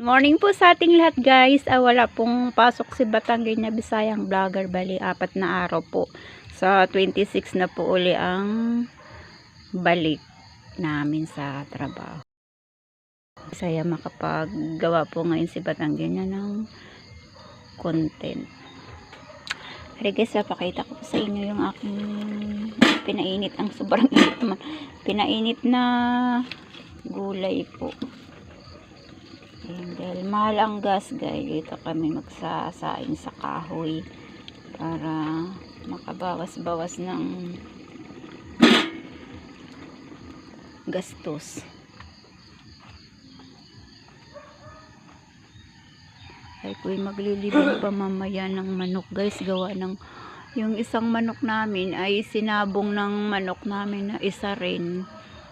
Morning po sa ating lahat guys. Ah, wala pong pasok si Batanggay na Bisayang Vlogger. Bali, apat na araw po. Sa 26 na po uli ang balik namin sa trabaho. Saya makapaggawa po ngayon si Batanggay na ng content. Hari guys, ah, pakita ko sa inyo yung aking pinainit. Ang sobrang init naman. Pinainit na gulay po. Ayan, dahil mahal ang gas guys, dito kami magsasaing sa kahoy para makabawas-bawas ng gastos. Ay ko'y maglilibing pa mamaya ng manok guys, gawa ng yung isang manok namin ay sinabong ng manok namin na isa rin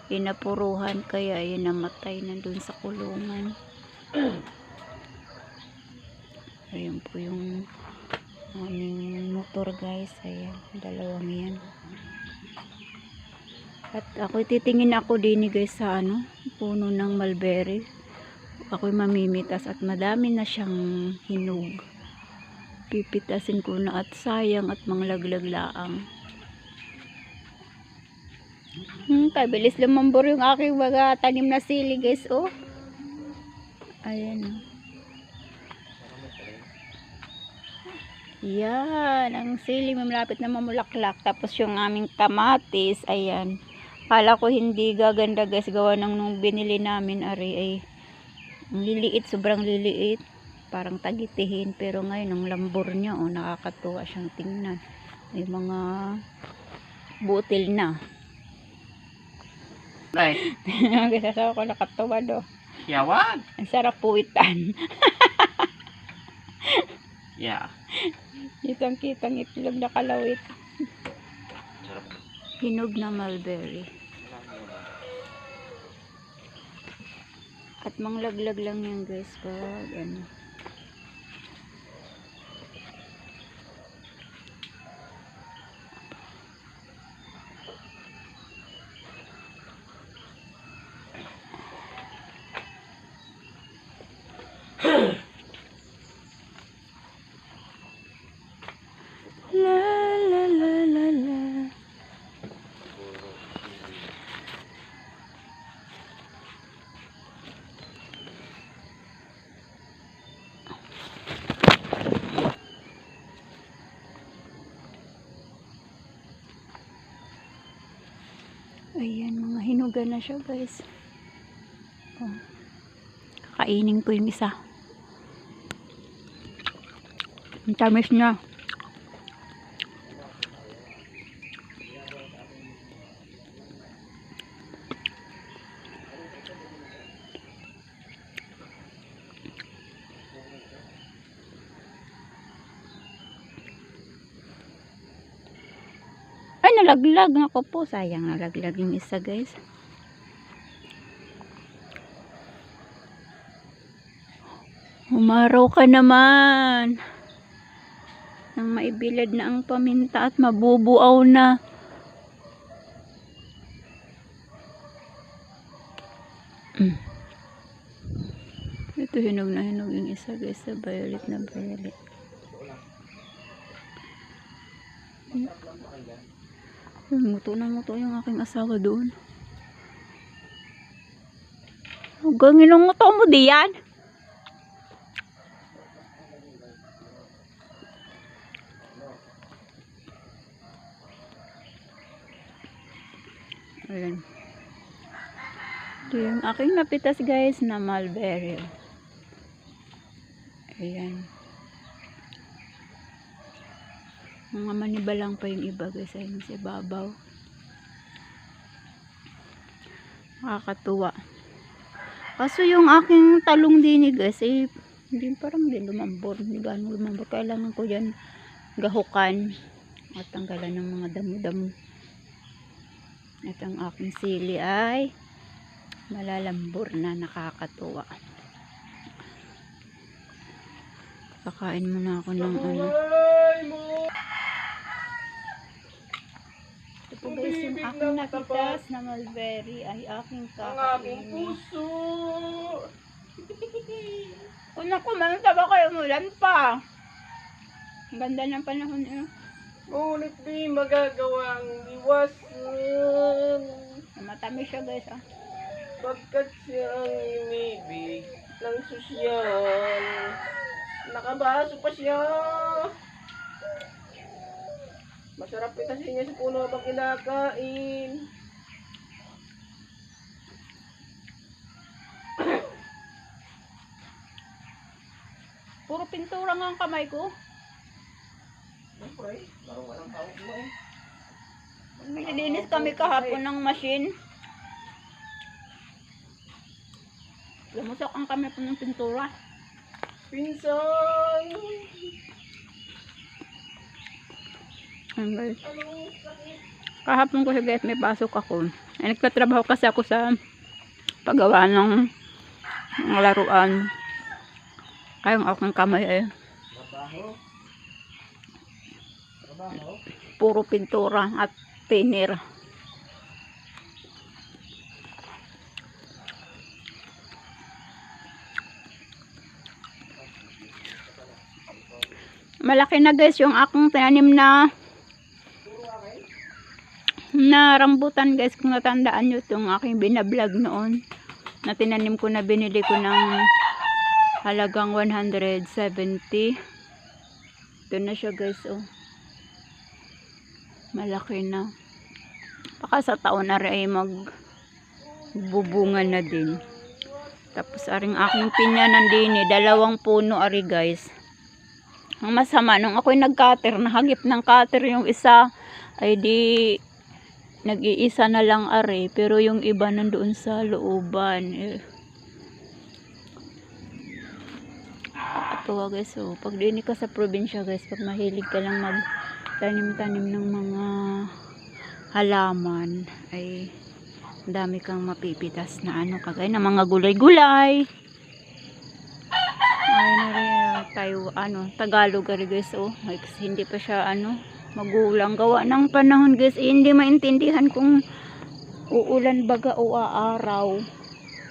inapuruhan kaya yun namatay na dun sa kulungan. Ayan po yung aming motor guys. Ayan, dalawang yan. At ako titingin ako din guys sa ano, puno ng mulberry. Ako'y mamimitas at madami na siyang hinog. Pipitasin ko na at sayang at manglaglag laang. Hmm, kabilis lumambor yung aking mga tanim na sili guys, oh. Ayan. oh. Yan, ang sili malapit na mamulaklak. Tapos yung aming kamatis, ayan. Kala ko hindi gaganda guys, gawa ng nung binili namin, ari ay ang liliit, sobrang liliit. Parang tagitihin, pero ngayon ang lambor niya, oh, nakakatuwa siyang tingnan. May mga butil na. Right. Sa ko nakatuwa do. Yawan. Ang sarap puwitan. Yeah. Kitang kitang itlog na kalawit. Sarap. Hinog na mulberry. At manglaglag lang yan guys pag ano. Mga hinuga na siya guys. Oh. Kakainin ko yung isa. Ang tamis niya. Nalaglag nga ko po. Sayang, nalaglag yung isa, guys. Umaraw ka naman. Nang maibilad na ang paminta at mabubuaw na. Mm. Ito hinog na hinog yung isa guys sa violet na violet. Ay, muto na muto yung aking asawa doon. Hanggang inong muto mo diyan. Ayan. Ito yung aking napitas guys na mulberry. Ayan. Mga manibalang pa yung iba guys. Ayun sa babaw. Nakakatuwa. Kaso yung aking talong din guys eh, hindi parang din lumambor. Hindi gano'ng lumambor. Kailangan ko yan gahukan at tanggalan ng mga damo-damo. At ang aking sili ay malalambor na nakakatuwa. Kakain muna ako ng ano. Ito po guys yung aking napitas na mulberry ay aking kakainin. puso. Kung nakuman, taba kayo mulan pa. Ang ganda ng panahon eh. Ngunit di magagawa ang iwasan. Matamis siya guys ah. Pagkat siya ang inibig ng sosyal. Nakabaso pa siya. Masarap pitasin niya sa puno habang kinakain. Puro pintura nga ang kamay ko. Siyempre, parang walang mo eh. Nilinis kami kahapon ng machine. Lumusok ang kami po ng pintura. Pinsan! Ayun guys. Kahapon ko guys may pasok ako. Ay, nagtatrabaho kasi ako sa paggawa ng, ng laruan. Kaya ang aking kamay ay Trabaho? Trabaho? puro pintura at thinner. Malaki na guys yung akong tinanim na na rambutan guys. Kung natandaan nyo itong aking binablog noon na tinanim ko na binili ko ng halagang 170 ito na siya guys oh. Malaki na. Baka sa taon na rin ay mag bubunga na din. Tapos aring aking pinya nandini dalawang puno ari guys ang masama nung ako'y nag-cutter nahagip ng cutter yung isa ay di nag-iisa na lang ari pero yung iba nandoon sa looban eh. Tuwa guys, so pag dinig ka sa probinsya guys, pag mahilig ka lang mag tanim-tanim ng mga halaman, ay dami kang mapipitas na ano, kagaya ng mga gulay-gulay. Ay na rin, tayo, ano, Tagalog ari guys, oh. Kasi hindi pa siya, ano, magulang gawa ng panahon guys, eh, hindi maintindihan kung uulan baga o aaraw.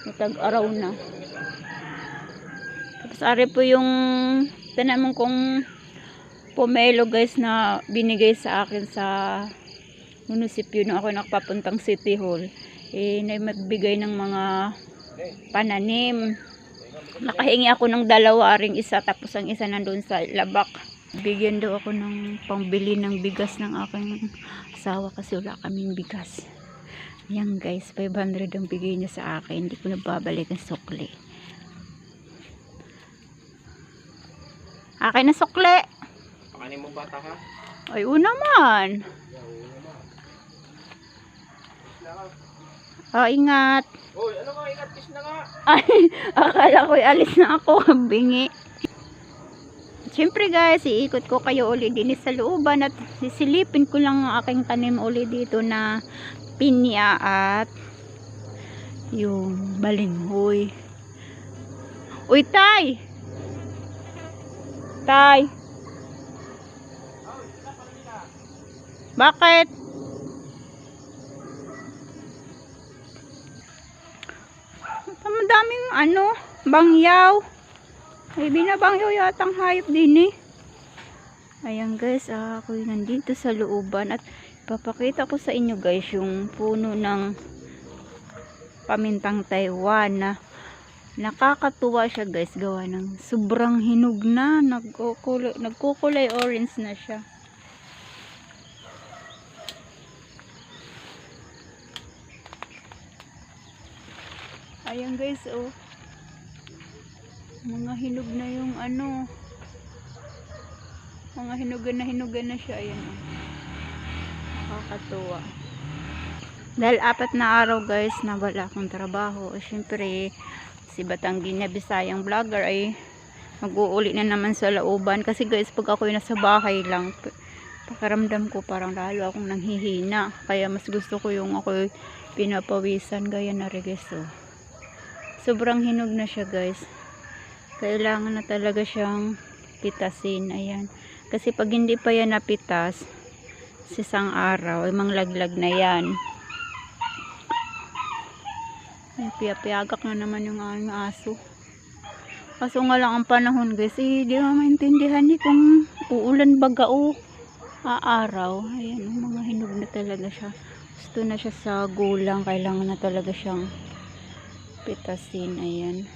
Matag-araw na. Tapos ari po yung tanaman kong pomelo guys na binigay sa akin sa munisipyo nung ako nakapapuntang City Hall. Eh, na magbigay ng mga pananim. Nakahingi ako ng dalawa aring isa tapos ang isa nandun sa labak. Bigyan daw ako ng pambili ng bigas ng aking asawa kasi wala kaming bigas. Yan guys, 500 ang bigay niya sa akin. Hindi ko na babalik ang sukli. Akin na sukli. Pakanin mo bata ka? Ay, una man. Ah, ingat. Uy, ano ka? Ingat kiss na nga. Ay, akala ko alis na ako. Bingi. Siyempre guys, iikot ko kayo uli din sa looban at sisilipin ko lang ang aking tanim uli dito na pinya at yung balinghoy. Uy, tay! Tay! Bakit? Ang daming ano, bangyaw. Ay, binabangyaw yatang hayop din eh. Ayan guys, ah, ako nandito sa looban at papakita ko sa inyo guys yung puno ng pamintang Taiwan na nakakatuwa siya guys gawa ng sobrang hinog na nagkukulay, nagkukulay orange na siya ayan guys oh. Mga hinog na yung ano. Mga hinugan na hinugan na siya ayan oh. nakakatuwa. Dahil apat na araw guys na wala akong trabaho eh, syempre si Batanggi na Bisayang vlogger ay mag-uuli na naman sa lauban. Kasi guys pag ako nasa bahay lang pakiramdam ko parang lalo akong nanghihina. Kaya mas gusto ko yung ako pinapawisan. Gaya na oh. Sobrang hinog na siya guys kailangan na talaga siyang pitasin ayan kasi pag hindi pa yan napitas sa isang araw ay manglaglag na yan ay piyapiyagak na naman yung aming aso Kaso nga lang ang panahon guys, eh, di ba maintindihan ni kung uulan baga o aaraw. Ayan, mga hinog na talaga siya. Gusto na siya sa gulang, kailangan na talaga siyang pitasin. Ayan.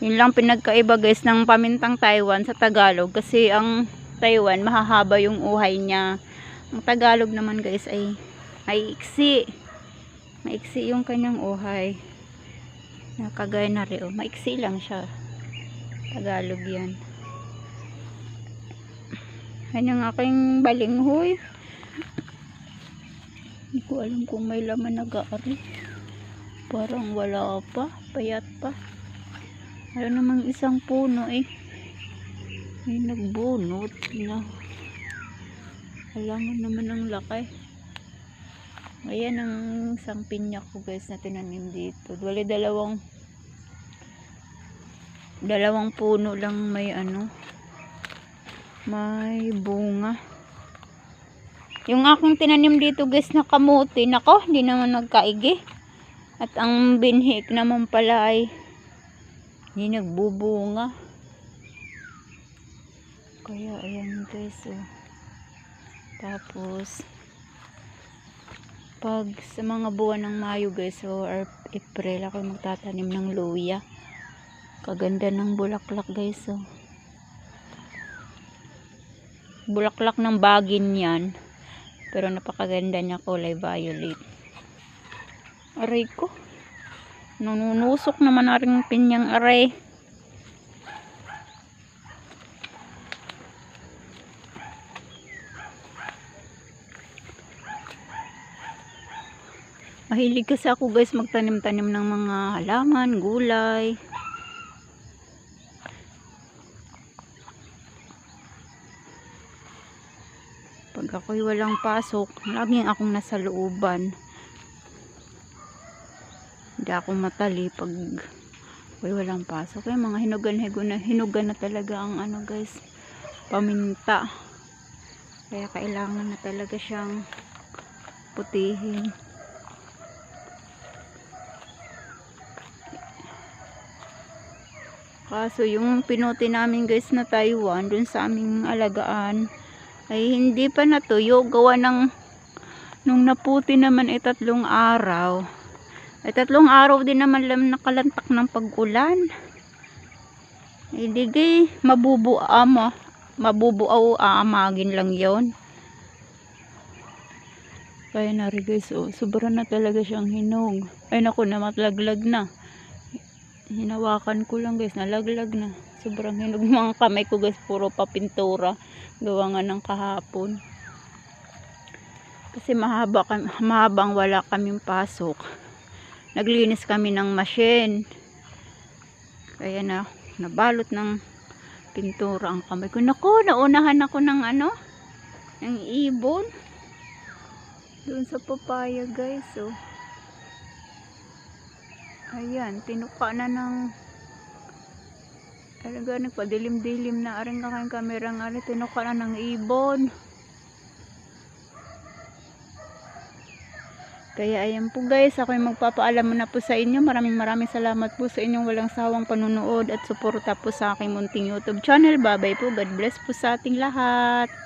Yun lang pinagkaiba guys ng pamintang Taiwan sa Tagalog kasi ang Taiwan mahahaba yung uhay niya. Ang Tagalog naman guys ay ay iksi. Maiksi yung kanyang uhay. Nakagaya na rin. Oh. Maiksi lang siya. Tagalog yan. Yan ang aking balinghoy. Hindi ko alam kung may laman nag-aari. Parang wala pa. Payat pa. Wala namang isang puno eh. May nagbunot na. Alam naman ang laki. Ayan ang isang pinya ko guys na tinanim dito. Wala dalawang dalawang puno lang may ano may bunga. Yung aking tinanim dito guys na kamuti. Nako, hindi naman nagkaigi. At ang binhik naman pala ay hindi nagbubunga. Kaya ayan guys oh. Tapos pag sa mga buwan ng Mayo guys o or April ako magtatanim ng luya kaganda ng bulaklak guys oh. bulaklak ng bagin yan pero napakaganda niya kulay violet aray ko nunusok naman na rin pinyang aray Mahilig kasi ako guys magtanim-tanim ng mga halaman, gulay. Pag ako'y walang pasok, laging akong nasa looban. Hindi ako matali pag ako'y walang pasok. Kaya mga hinugan, hinugan, hinugan na talaga ang ano guys, paminta. Kaya kailangan na talaga siyang putihin. Kaso yung pinuti namin guys na Taiwan dun sa aming alagaan ay hindi pa natuyo gawa ng nung naputi naman ay tatlong araw. Ay tatlong araw din naman lang nakalantak ng pag-ulan. Hindi gay mabubu ama mabubuaw aamagin lang yon. Kaya na rin guys, oh, sobra na talaga siyang hinog. Ay naku, namatlaglag na hinawakan ko lang guys nalaglag na sobrang hinog mga kamay ko guys puro papintura gawa nga ng kahapon kasi mahaba kami, mahabang wala kaming pasok naglinis kami ng machine. Kaya na nabalot ng pintura ang kamay ko. Nako naunahan ako ng ano? Ng ibon. Doon sa papaya guys oh. Ayan, tinuka na ng talaga nagpadilim-dilim na aring kakain kamera nga tinuka na ng ibon. Kaya ayan po guys, ako yung magpapaalam muna po sa inyo. Maraming maraming salamat po sa inyong walang sawang panunood at suporta po sa aking munting YouTube channel. Bye bye po. God bless po sa ating lahat.